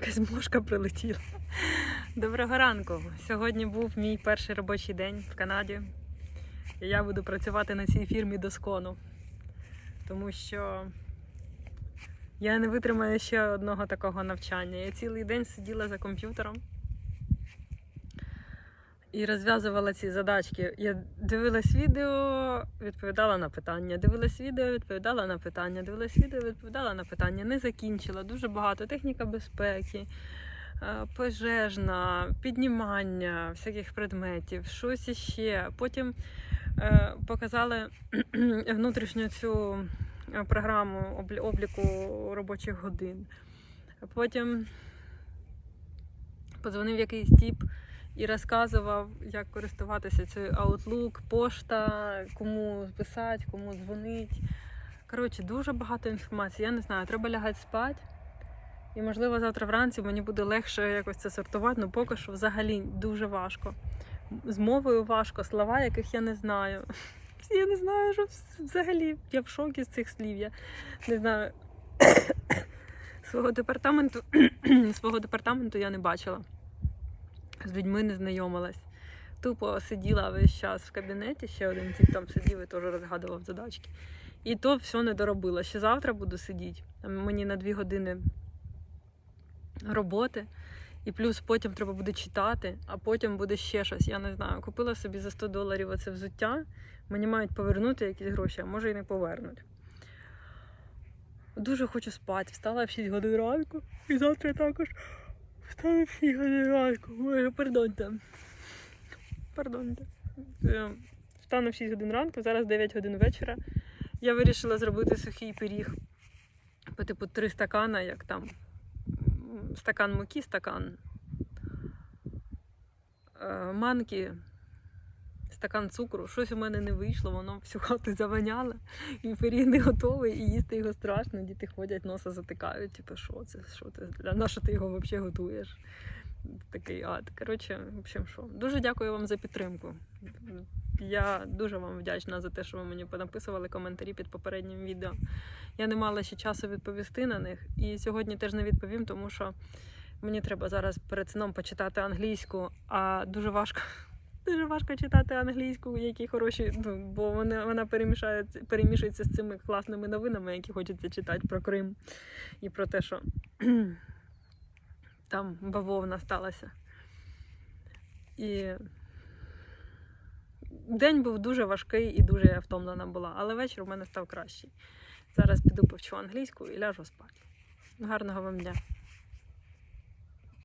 Якась мошка прилетіла. Доброго ранку. Сьогодні був мій перший робочий день в Канаді. І я буду працювати на цій фірмі доскону. Тому що я не витримаю ще одного такого навчання. Я цілий день сиділа за комп'ютером і розв'язувала ці задачки. Я дивилась відео, відповідала на питання. Дивилась відео, відповідала на питання. Дивилась відео, відповідала на питання. Не закінчила. Дуже багато. Техніка безпеки, е, пожежна, піднімання всяких предметів, щось іще. Потім е, показали внутрішню цю е, програму обліку робочих годин. Потім подзвонив якийсь тіп і розказував, як користуватися цією Outlook, пошта, кому писати, кому дзвонити. Коротше, дуже багато інформації. Я не знаю, треба лягати спати. І, можливо, завтра вранці мені буде легше якось це сортувати, ну поки що взагалі дуже важко. З мовою важко, слова, яких я не знаю. Я не знаю, що взагалі я в шокі з цих слів. Я не знаю. Свого департаменту, свого департаменту я не бачила з людьми не знайомилась. Тупо сиділа весь час в кабінеті, ще один тіп там сидів і теж розгадував задачки. І то все не доробила. Ще завтра буду сидіти. Мені на дві години роботи. І плюс потім треба буде читати, а потім буде ще щось. Я не знаю. Купила собі за 100 доларів оце взуття. Мені мають повернути якісь гроші, а може і не повернуть. Дуже хочу спати. Встала в 6 годин ранку. І завтра також встала всі 6 годин ранку. Ой, пардонте. Встану в 6 годин ранку, зараз 9 годин вечора. Я вирішила зробити сухий пиріг. По типу 3 стакана, як там. Стакан муки, стакан е, манки, стакан цукру. Щось у мене не вийшло, воно всю хату завоняло. І пиріг не готовий, і їсти його страшно. Діти ходять, носа затикають. Типу, що це? Що це? Для на що ти його взагалі готуєш? Такий ад. Коротше, в общем, що. Дуже дякую вам за підтримку. Я дуже вам вдячна за те, що ви мені понаписували коментарі під попереднім відео. Я не мала ще часу відповісти на них, і сьогодні теж не відповім, тому що мені треба зараз перед сном почитати англійську, а дуже важко. Дуже важко читати англійську, які хороші, ну, бо вона, вона перемішається, перемішується з цими класними новинами, які хочеться читати про Крим і про те, що там бавовна сталася. І день був дуже важкий і дуже я втомлена була, але вечір у мене став кращий. Зараз піду повчу англійську і ляжу спати. Гарного вам дня!